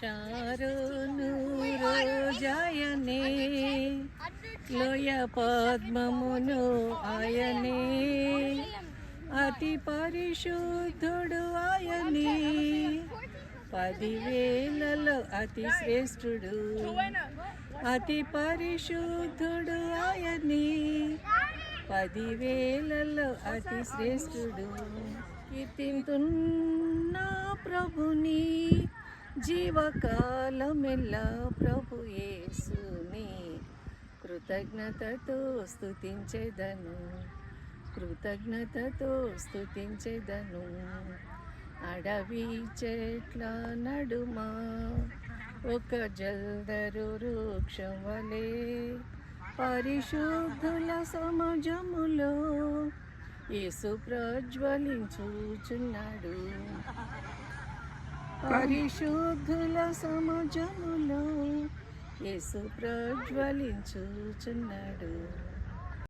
Sharon రోజాయనే లోయ పద్మమును ఆయనే. అతి పరిశుద్ధుడు ఆయనే. పదివేలలో అతి శ్రేష్ఠుడు. అతి పరిశుద్ధుడు ఆయనే. పదివేలలో అతి శ్రేష్ఠుడు. కీర్తింతున్నా ప్రభుని జీవకాలమెల్లా ప్రభు ఏసుని కృతజ్ఞతతో స్థుతించేదను కృతజ్ఞతతో స్థుతించేదను అడవి చెట్ల నడుమ ఒక జల్దరు వృక్షం వలె పరిశుద్ధుల సమాజములో యేసు ప్రజ్వలించుచున్నాడు. పరిశుద్ధుల సమాజములో యేసు ప్రజ్వలించుచున్నాడు.